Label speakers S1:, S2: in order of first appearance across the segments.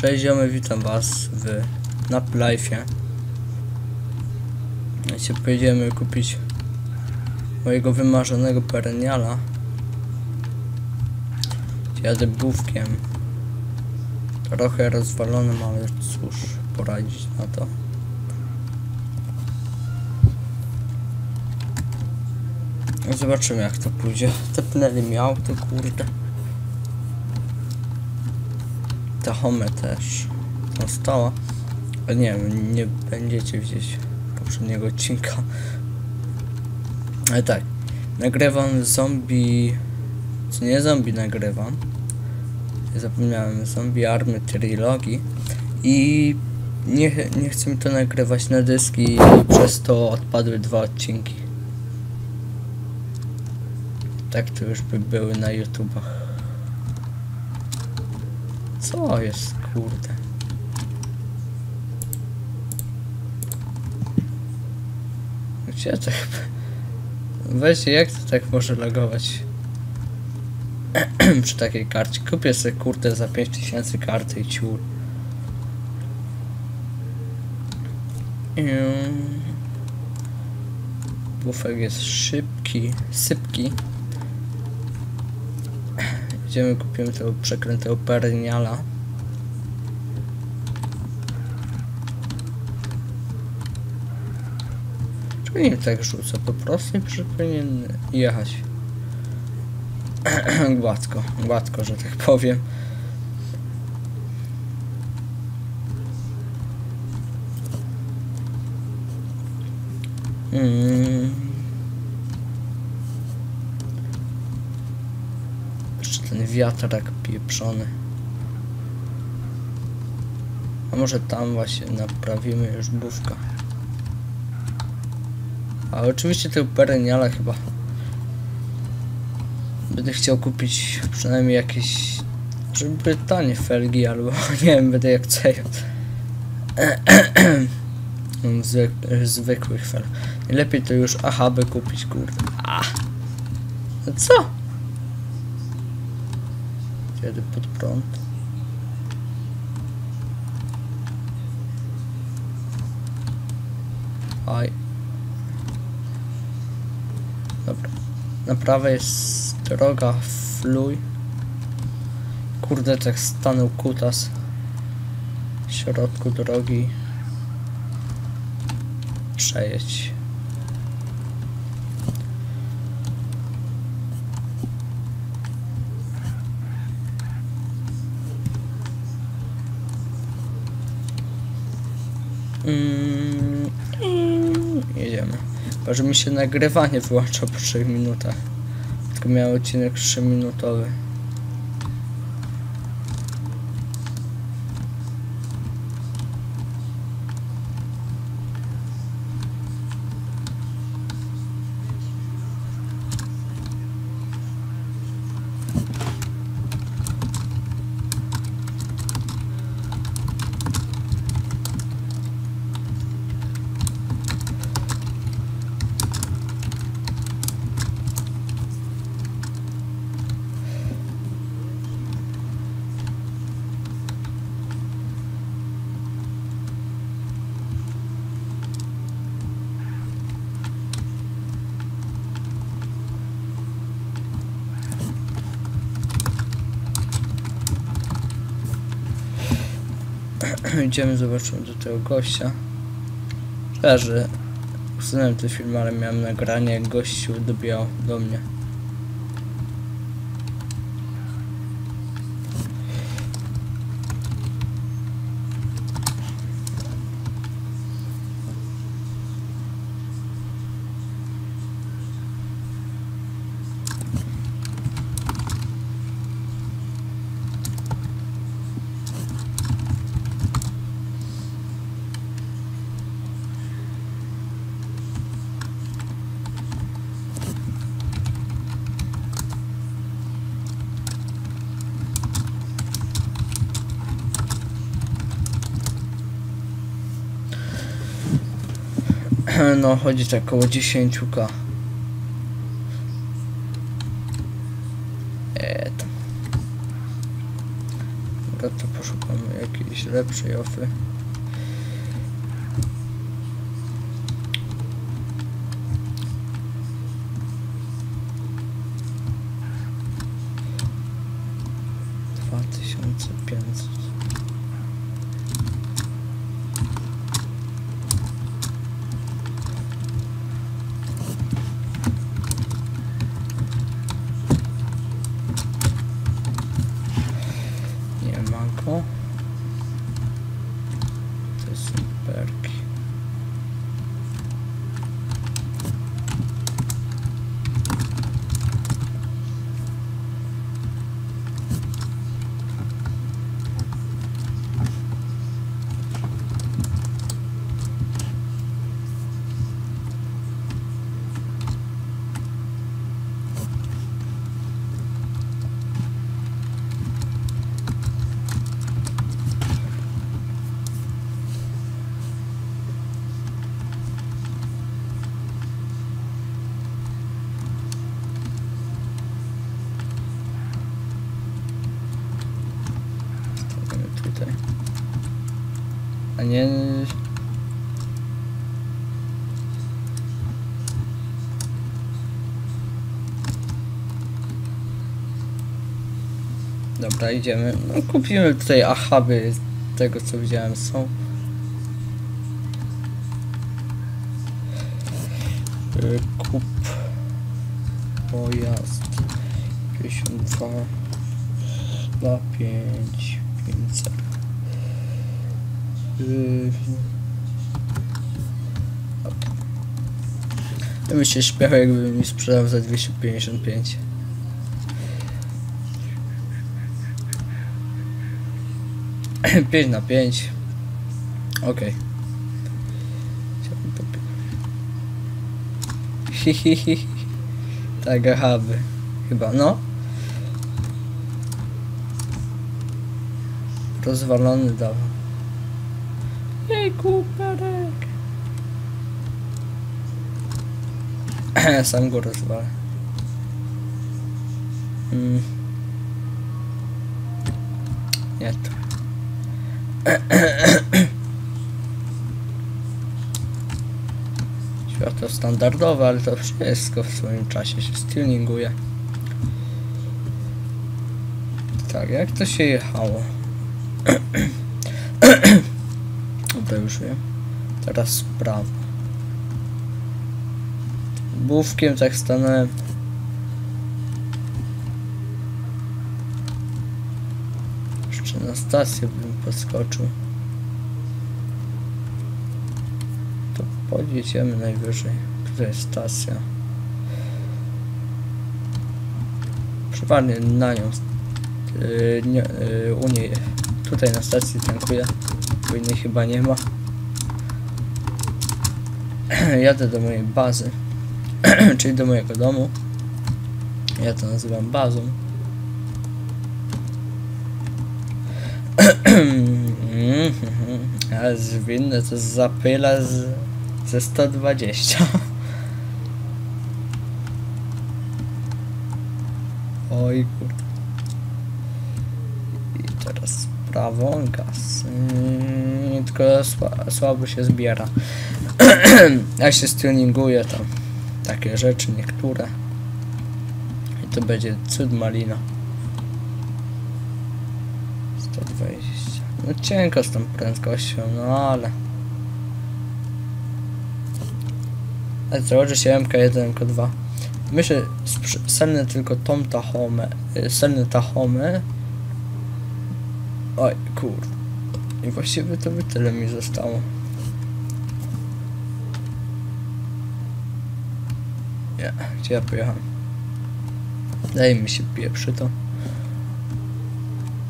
S1: Cześć ziomy, witam was w Nap Life'ie. Dzisiaj pojedziemy kupić mojego wymarzonego pereniala. Jadę bówkiem. Trochę rozwalonym, ale cóż, poradzić na to. Zobaczymy jak to pójdzie. Tepnęli miał to kurde. Tahome też tam stała. Ale nie wiem, nie będziecie widzieć poprzedniego odcinka. Ale tak, nagrywam zombie... Co nie zombie nagrywam. Zapomniałem, zombie army trilogii. I nie, nie chcę mi to nagrywać na dyski przez to odpadły dwa odcinki. Tak to już by były na YouTubach. Co jest, kurde? Gdzie to chyba? Weźcie, jak to tak może logować? Przy takiej karcie. Kupię sobie kurde za 5000 karty i ciul. Bufek jest szybki, sypki. Idziemy, kupimy tego przekrętego perniala. Czemu nie tak rzuca? Po prostu nie powinien jechać. gładko, gładko, że tak powiem. Mm. Jeszcze ten wiatrak pieprzony. A może tam właśnie naprawimy już bówka. A oczywiście tego pereniala chyba będę chciał kupić przynajmniej jakieś żeby tanie felgi albo nie wiem będę jak ceją Zwyk, zwykłych fel. Najlepiej to już aha by kupić kurde. A! No co Jedę pod prąd. Dobra. Na prawej jest droga fluj. Kurde, tak stanął kutas w środku drogi. Przejedź. Mm, jedziemy. Chyba, że mi się nagrywanie wyłącza po 3 minutach. Tylko miał odcinek 3 minutowy. Idziemy, zobaczymy do tego gościa. Szczerze, usunąłem ten film, ale miałem nagranie, jak gość się dobijał do mnie. No, chodzi tak około 10k. Eee, tam. Dobra, to szukamy jakiejś lepszej ofy. Dwa tysiące pięćset. Nie ma go. To są perki. Stawiamy tutaj. A nie... Dobra, idziemy. No, kupimy tutaj achaby z tego co widziałem są. Y, Kup pojazd 52 2, 5, 500. Yy. Ja bym się śmiał, jakby mi sprzedał za 255. Pięć na pięć. Okej. Hihihi. Tak, ahaby. Chyba, no. Rozwalony dawał. Jejku, Perek. Sam go rozwalę. Mm. Nie to. Światło standardowe, ale to wszystko w swoim czasie się stuninguje. Tak, jak to się jechało? Dobra, już wiem. Teraz w prawo. Bówkiem tak stanąłem. Jeszcze na stację bym podskoczył. To podjedziemy najwyżej. Tutaj jest stacja. Przeważnie na nią. Yy, nie, yy, u niej. Tutaj na stacji tankuję. Innej chyba nie ma. Jadę do mojej bazy. czyli do mojego domu. Ja to nazywam bazą. Ale zwinne to zapyla z, ze 120. Oj kur... I teraz prawą gaz. Yy, tylko sła, słabo się zbiera. Jak się tuninguje tam takie rzeczy niektóre. I to będzie cud malina. 120. No cienko z tą prędkością, no ale. Ale założę się MK1, MK2. Myślę, selnę tylko tą tachomę. y, Selnę tachomę. Oj, kur. I właściwie to by tyle mi zostało. Nie, gdzie ja pojechałem? Daj mi się pieprzy to.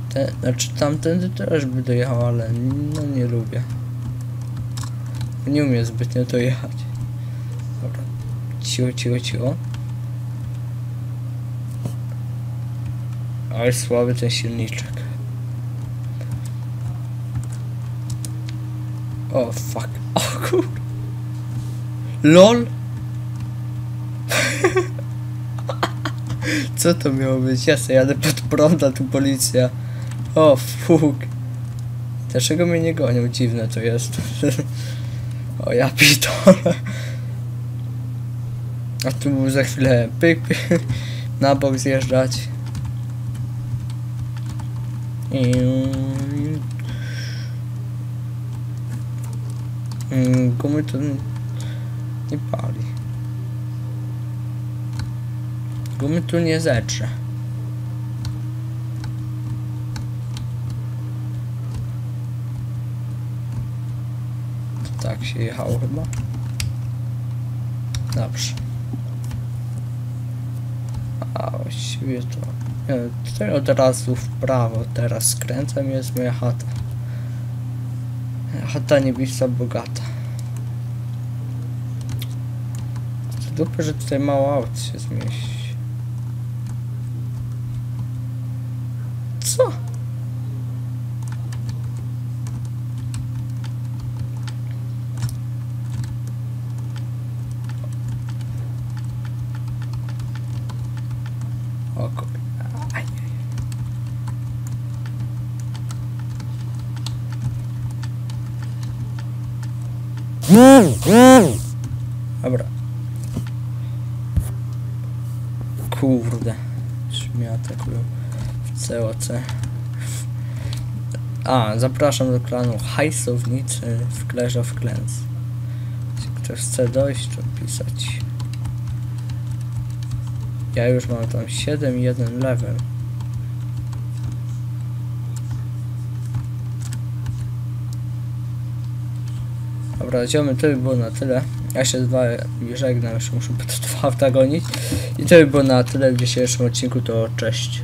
S1: Te, znaczy tamtędy też by dojechał, ale no nie lubię. Nie umiem zbytnio dojechać. Dobra. Cicho, cicho, cicho. Ale słaby ten silniczek. O fuck. O kur... LOL! Co to miało być? Ja sobie jadę pod prąd, a tu policja. O, fuk. Dlaczego mnie nie gonią? Dziwne to jest. o ja pitole. A tu za chwilę pyk, pyk na bok zjeżdżać. I... Mm, Gumy to n- nie pali. Gumy tu nie zetrze. To tak się jechało chyba. Dobrze. A właściwie to... Nie, tutaj od razu w prawo teraz skręcam jest moja chata. Chata niebisa bogata. Dupy, że tutaj mało aut się zmieści. Co? O kur... Aj, aj. Dobra. Kurde. Mnie atakują COC. A, zapraszam do klanu hajsownicy w Clash of Clans. Jeśli ktoś chce dojść, to pisać. Ja już mam tam 7-1 level. Dobra, ziomy, to by było na tyle. Ja się z wami żegnam, jeszcze muszę po to dwa auta gonić. I to by było na tyle w dzisiejszym odcinku, to cześć.